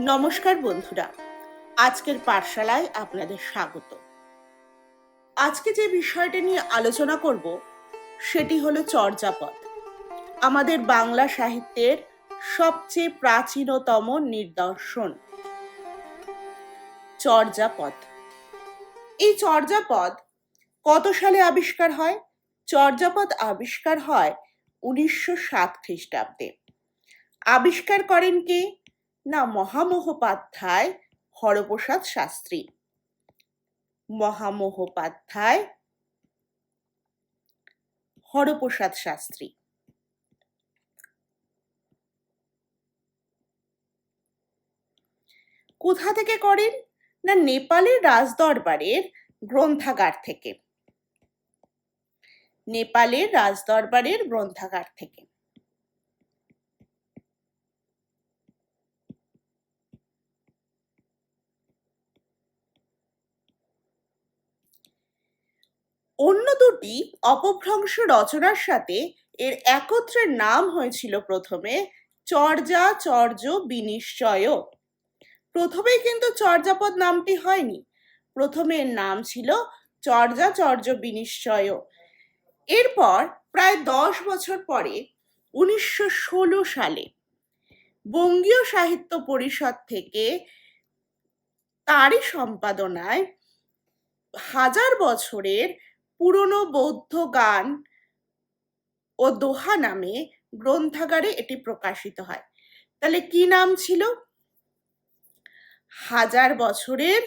নমস্কার বন্ধুরা। আজকের পাঠশালায় আপনাদের স্বাগত। আজকে যে বিষয়টা নিয়ে আলোচনা করব, সেটি হলো চর্যাপদ। আমাদের বাংলা সাহিত্যের সবচেয়ে প্রাচীনতম নিদর্শন। চর্যাপদ। এই চর্যাপদ কত সালে আবিষ্কার হয়? চর্যাপদ আবিষ্কার হয় উনিশশো সাত খ্রিস্টাব্দে। আবিষ্কার করেন কে? না মহামহোপাধ্যায় হরপ্রসাদ শাস্ত্রী। মহামহোপাধ্যায় হরপ্রসাদ শাস্ত্রী। কোথা থেকে করেন? না নেপালের রাজদরবারের গ্রন্থাগার থেকে। নেপালের রাজদরবারের গ্রন্থাগার থেকে অন্য দুটি অপভ্রংশ রচনার সাথে এর একত্রের নাম হয়েছিল প্রথমে চর্যা চর্য বিনিশ্চয়। প্রথমেই কিন্তু চর্যাপদ নামটি হয়নি। প্রথমে এর নাম ছিল চর্যা চর্য বিনিশ্চয়। এরপর প্রায় দশ বছর পরে উনিশশো ষোলো সালে বঙ্গীয় সাহিত্য পরিষদ থেকে তারই সম্পাদনায় হাজার বছরের পুরনো বৌদ্ধ গান ও দোহা নামে গ্রন্থাগারে এটি প্রকাশিত হয়। তাহলে কি নাম ছিল? হাজার বছরের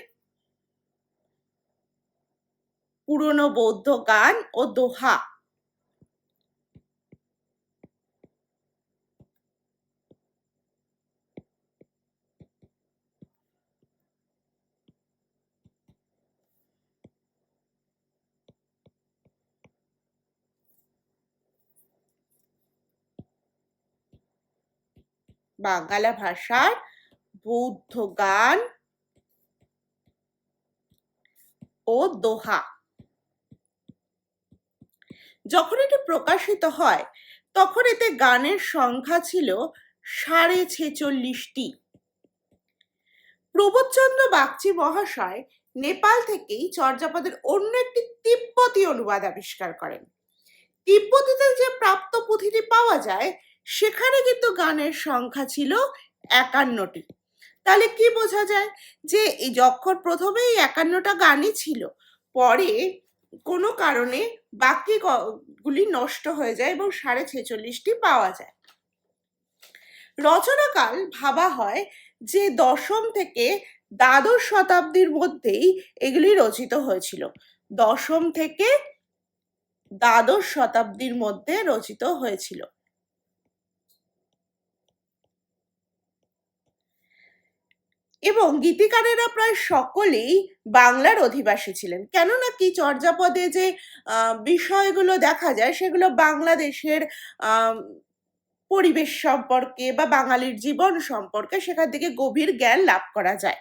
পুরনো বৌদ্ধ গান ও দোহা। বাংলা ভাষার বৌদ্ধ গান ও দোহা। যখন এটি প্রকাশিত হয়, তখন এতে গানের সংখ্যা ছিল সাড়ে ছেচল্লিশটি। প্রবোধচন্দ্র বাগচি মহাশয় নেপাল থেকেই চর্যাপদের অন্য একটি তিব্বতী অনুবাদ আবিষ্কার করেন। তিব্বতীতে যে প্রাপ্ত পুঁথিটি পাওয়া যায় সেখানে কিন্তু গানের সংখ্যা ছিল একান্নটি। তাহলে কি বোঝা যায় যে এই যখন এই একান্নটা গানই ছিল, পরে কোনো কারণে বাকি গুলি নষ্ট হয়ে যায় এবং সাড়ে ছেচল্লিশটি পাওয়া যায়। রচনাকাল ভাবা হয় যে দশম থেকে দ্বাদশ শতাব্দীর মধ্যেই এগুলি রচিত হয়েছিল। দশম থেকে দ্বাদশ শতাব্দীর মধ্যে রচিত হয়েছিল। এবং গীতিকারেরা প্রায় সকলেই বাংলার অধিবাসী ছিলেন। কেননা কি? চর্যাপদে যে বিষয়গুলো দেখা যায়, সেগুলো বাংলাদেশের পরিবেশ সম্পর্কে বা বাঙালির জীবন সম্পর্কে সেখান থেকে গভীর জ্ঞান লাভ করা যায়।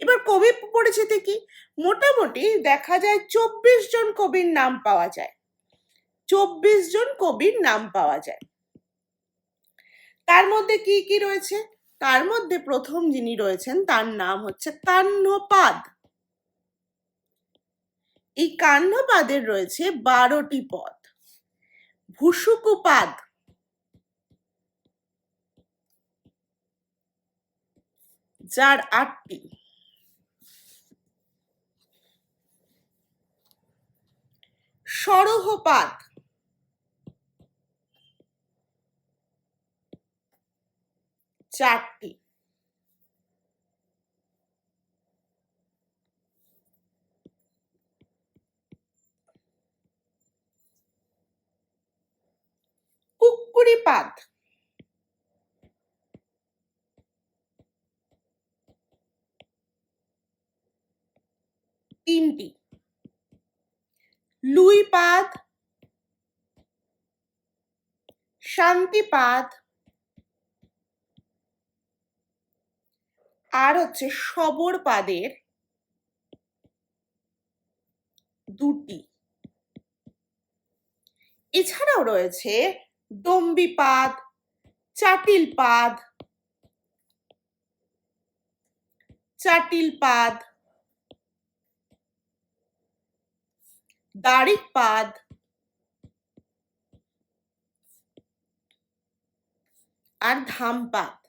এবার কবি পরিচিতি কি? মোটামুটি দেখা যায় চব্বিশ জন কবির নাম পাওয়া যায়। চব্বিশ জন কবির নাম পাওয়া যায়। তার মধ্যে কি কি রয়েছে? তার মধ্যে প্রথম যিনি রয়েছেন, তার নাম হচ্ছে কাহ্নপাদ এই কাহ্নপাদের রয়েছে বারোটি পদ। ভুসুকুপাদ। যার আটটি। সরহপাদ। চারটি। কুকুরি পাত তিনটি। লুইপাদ শান্তিপাদ আর হচ্ছে সবর পাদের দুটি। এছাড়াও রয়েছে দম্বিপাদ, চাটিলপাদ চাটিল পাদ দাড়িক পাদ আর ধামপাদ।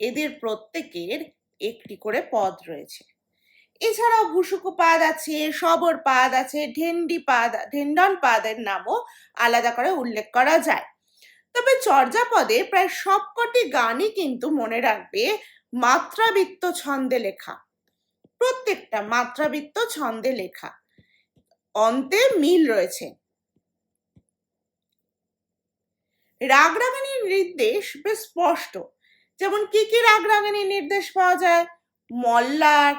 এদের প্রত্যেকের একটি করে পদ রয়েছে। এছাড়াও ভুসুকু পাদ আছে, সবর পাদ আছে, ঢেন্ডি পাদ, ঢেন্ডন পাদের নামও আলাদা করে উল্লেখ করা যায়। তবে চর্যাপদে প্রায় সবকটি গানই কিন্তু মনে রাখবে মাত্রাবৃত্ত ছন্দে লেখা। প্রত্যেকটা মাত্রাবৃত্ত ছন্দে লেখা। অন্তে মিল রয়েছে। রাগরাগানির নির্দেশ বেশ স্পষ্ট। যেমন কি কি রাগরাগানির নির্দেশ পাওয়া যায়? মল্লার,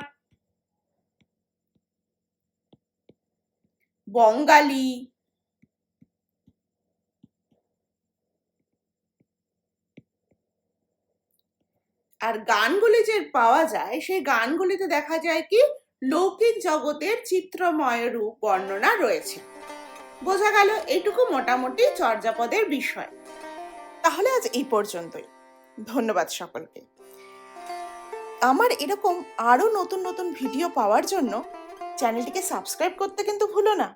বঙ্গালী, আর গানগুলি যে পাওয়া যায়, সেই গানগুলিতে দেখা যায় কি লৌকিক জগতের চিত্রময় রূপ বর্ণনা রয়েছে। বোঝা গেল এটুকু মোটামুটি চর্যাপদের বিষয়। তাহলে আজ এই পর্যন্তই। ধন্যবাদ সকলকে। আমার এরকম আরও নতুন নতুন ভিডিও পাওয়ার জন্য চ্যানেলটিকে সাবস্ক্রাইব করতে কিন্তু ভুলো না।